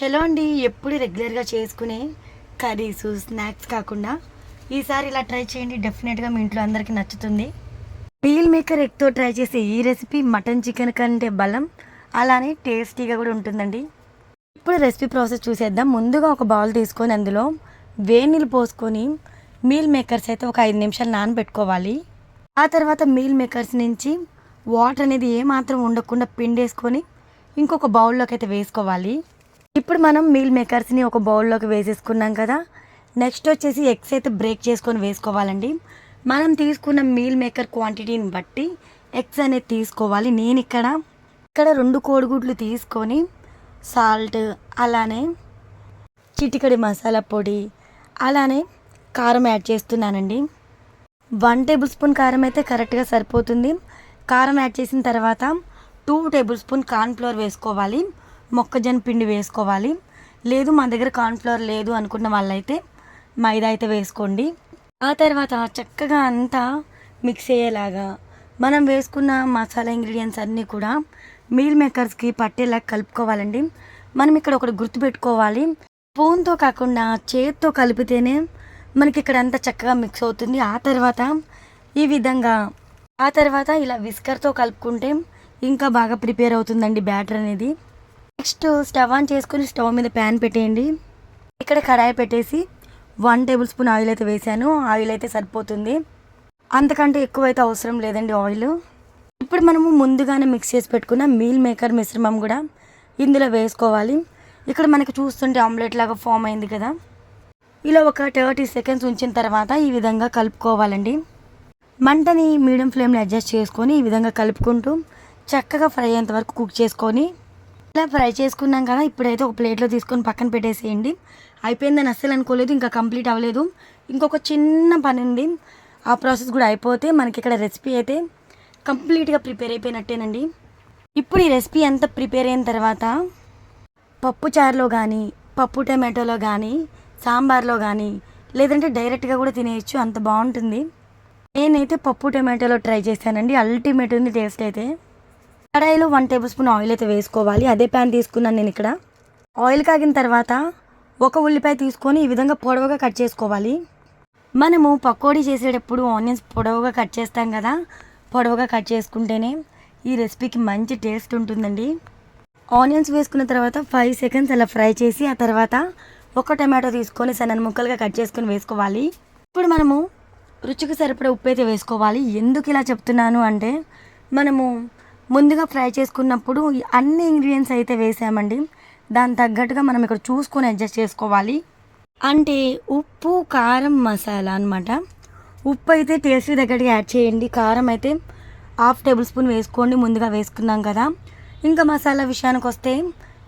Hello అండి ఎప్పుడు రెగ్యులర్గా చేసుకునే కర్రీస్ స్నాక్స్ కాకుండా ఈసారి ఇలా ట్రై చేయండి డెఫినెట్గా మీ ఇంట్లో అందరికీ నచ్చుతుంది. మీల్ మేకర్ ఎగ్తో ట్రై చేసే ఈ రెసిపీ మటన్ చికెన్ కంటే బలం అలానే టేస్టీగా కూడా ఉంటుందండి. ఇప్పుడు రెసిపీ ప్రాసెస్ చూసేద్దాం. ముందుగా ఒక బౌల్ తీసుకొని అందులో వేడి పోసుకొని మీల్ మేకర్స్ అయితే ఒక ఐదు నిమిషాలు నానబెట్టుకోవాలి. ఆ తర్వాత మీల్ మేకర్స్ నుంచి వాటర్ అనేది ఏమాత్రం ఉండకుండా పిండేసుకొని ఇంకొక బౌల్లోకి అయితే వేసుకోవాలి. ఇప్పుడు మనం మీల్ మేకర్స్ని ఒక బౌల్లోకి వేసేసుకున్నాం కదా. నెక్స్ట్ వచ్చేసి ఎగ్స్ అయితే బ్రేక్ చేసుకొని వేసుకోవాలండి. మనం తీసుకున్న మీల్ మేకర్ క్వాంటిటీని బట్టి ఎగ్స్ అనేది తీసుకోవాలి. నేను ఇక్కడ ఇక్కడ రెండు కోడిగుడ్లు తీసుకొని సాల్ట్ అలానే చిటికడి మసాలా పొడి అలానే కారం యాడ్ చేస్తున్నానండి. వన్ టేబుల్ స్పూన్ కారం అయితే కరెక్ట్గా సరిపోతుంది. కారం యాడ్ చేసిన తర్వాత టూ టేబుల్ స్పూన్ కార్న్ఫ్లోర్ వేసుకోవాలి. మొక్కజొన్న పిండి వేసుకోవాలి. లేదు మా దగ్గర కార్న్ఫ్లవర్ లేదు అనుకున్న వాళ్ళైతే మైదా అయితే వేసుకోండి. ఆ తర్వాత చక్కగా అంతా మిక్స్ అయ్యేలాగా మనం వేసుకున్న మసాలా ఇంగ్రీడియంట్స్ అన్నీ కూడా మీల్ మేకర్స్కి పట్టేలా కలుపుకోవాలండి. మనం ఇక్కడ ఒకటి గుర్తుపెట్టుకోవాలి స్పూన్తో కాకుండా చేత్తో కలిపితేనే మనకి ఇక్కడ అంతా చక్కగా మిక్స్ అవుతుంది. ఆ తర్వాత ఈ విధంగా ఆ తర్వాత ఇలా విస్కర్తో కలుపుకుంటే ఇంకా బాగా ప్రిపేర్ అవుతుందండి బ్యాటర్ అనేది. నెక్స్ట్ స్టవ్ ఆన్ చేసుకుని స్టవ్ మీద ప్యాన్ పెట్టేయండి. ఇక్కడ కడాయి పెట్టేసి వన్ టేబుల్ స్పూన్ ఆయిల్ అయితే వేసాను. ఆయిల్ అయితే సరిపోతుంది. అంతకంటే ఎక్కువ అయితే అవసరం లేదండి ఆయిల్. ఇప్పుడు మనము ముందుగానే మిక్స్ చేసి పెట్టుకున్న మీల్ మేకర్ మిశ్రమం కూడా ఇందులో వేసుకోవాలి. ఇక్కడ మనకి చూస్తుంటే ఆమ్లెట్ లాగా ఫామ్ అయింది కదా. ఇలా ఒక థర్టీ సెకండ్స్ ఉంచిన తర్వాత ఈ విధంగా కలుపుకోవాలండి. మంటని మీడియం ఫ్లేమ్లో అడ్జస్ట్ చేసుకొని ఈ విధంగా కలుపుకుంటూ చక్కగా ఫ్రై అయ్యేంత వరకు కుక్ చేసుకొని ఇలా ఫ్రై చేసుకున్నాం కదా ఇప్పుడైతే ఒక ప్లేట్లో తీసుకొని పక్కన పెట్టేసేయండి. అయిపోయిందని అస్సలు అనుకోలేదు ఇంకా కంప్లీట్ అవ్వలేదు. ఇంకొక చిన్న పని ఉంది. ఆ ప్రాసెస్ కూడా అయిపోతే మనకి ఇక్కడ రెసిపీ అయితే కంప్లీట్గా ప్రిపేర్ అయిపోయినట్టేనండి. ఇప్పుడు ఈ రెసిపీ అంతా ప్రిపేర్ అయిన తర్వాత పప్పు చారులో కానీ పప్పు టమాటోలో కానీ సాంబార్లో కానీ లేదంటే డైరెక్ట్గా కూడా తినేయచ్చు అంత బాగుంటుంది. నేనైతే పప్పు టమాటోలో ట్రై చేశానండి అల్టిమేట్ ఉంది టేస్ట్ అయితే. కడాయిలో వన్ టేబుల్ స్పూన్ ఆయిల్ అయితే వేసుకోవాలి. అదే ప్యాన్ తీసుకున్నాను నేను ఇక్కడ. ఆయిల్ కాగిన తర్వాత ఒక ఉల్లిపాయ తీసుకొని ఈ విధంగా పొడవుగా కట్ చేసుకోవాలి. మనము పకోడీ చేసేటప్పుడు ఆనియన్స్ పొడవుగా కట్ చేస్తాం కదా పొడవుగా కట్ చేసుకుంటేనే ఈ రెసిపీకి మంచి టేస్ట్ ఉంటుందండి. ఆనియన్స్ వేసుకున్న తర్వాత ఫైవ్ సెకండ్స్ అలా ఫ్రై చేసి ఆ తర్వాత ఒక టమాటో తీసుకొని సన్నని ముక్కలుగా కట్ చేసుకొని వేసుకోవాలి. ఇప్పుడు మనము రుచికి సరిపడే ఉప్పు అయితే వేసుకోవాలి. ఎందుకు ఇలా చెప్తున్నాను అంటే మనము ముందుగా ఫ్రై చేసుకున్నప్పుడు అన్ని ఇంగ్రీడియంట్స్ అయితే వేసామండి. దాని తగ్గట్టుగా మనం ఇక్కడ చూసుకొని అడ్జస్ట్ చేసుకోవాలి. అంటే ఉప్పు కారం మసాలా అనమాట ఉప్పు అయితే టేస్ట్ దగ్గరికి యాడ్ చేయండి. కారం అయితే హాఫ్ టేబుల్ స్పూన్ వేసుకోండి. ముందుగా వేసుకున్నాం కదా. ఇంకా మసాలా విషయానికి వస్తే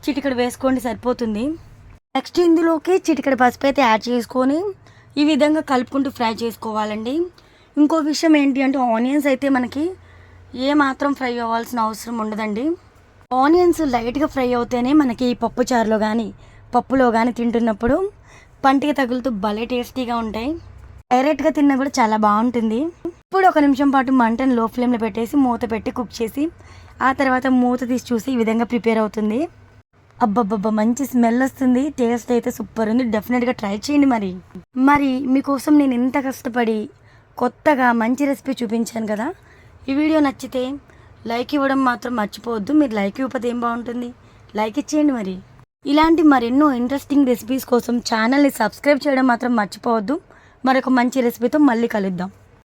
చిటికెడు వేసుకోండి సరిపోతుంది. నెక్స్ట్ ఇందులోకి చిటికెడు పసుపు అయితే యాడ్ చేసుకొని ఈ విధంగా కలుపుకుంటూ ఫ్రై చేసుకోవాలండి. ఇంకో విషయం ఏంటి అంటే ఆనియన్స్ అయితే మనకి ఏ మాత్రం ఫ్రై అవ్వాల్సిన అవసరం ఉండదండి. ఆనియన్స్ లైట్గా ఫ్రై అవుతేనే మనకి పప్పు చారులో కానీ పప్పులో కానీ తింటున్నప్పుడు పంటికి తగులుతూ భలే టేస్టీగా ఉంటాయి. డైరెక్ట్గా తిన్నా కూడా చాలా బాగుంటుంది. ఇప్పుడు ఒక నిమిషం పాటు మంటను లో ఫ్లేమ్లో పెట్టేసి మూత పెట్టి కుక్ చేసి ఆ తర్వాత మూత తీసి చూసి ఈ విధంగా ప్రిపేర్ అవుతుంది. అబ్బబ్బబ్బా మంచి స్మెల్ వస్తుంది. టేస్ట్ అయితే సూపర్ ఉంది. డెఫినెట్గా ట్రై చేయండి మరి. మరి మీకోసం నేను ఇంత కష్టపడి కొత్తగా మంచి రెసిపీ చూపించాను కదా. ఈ వీడియో నచ్చితే లైక్ ఇవ్వడం మాత్రం మర్చిపోవద్దు. మీరు లైక్ ఇవ్వకపోతే ఏం బాగుంటుంది? లైక్ ఇచ్చేయండి మరి. ఇలాంటి మరెన్నో ఇంట్రెస్టింగ్ రెసిపీస్ కోసం ఛానల్ని సబ్స్క్రైబ్ చేయడం మాత్రం మర్చిపోవద్దు. మరొక మంచి రెసిపీతో మళ్ళీ కలుద్దాం.